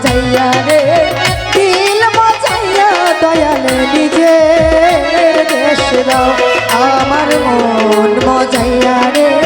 মজাইয়া রে দিল মজাইয়া দয়াল নিজে দেশ আমার মন মজাইয়া রে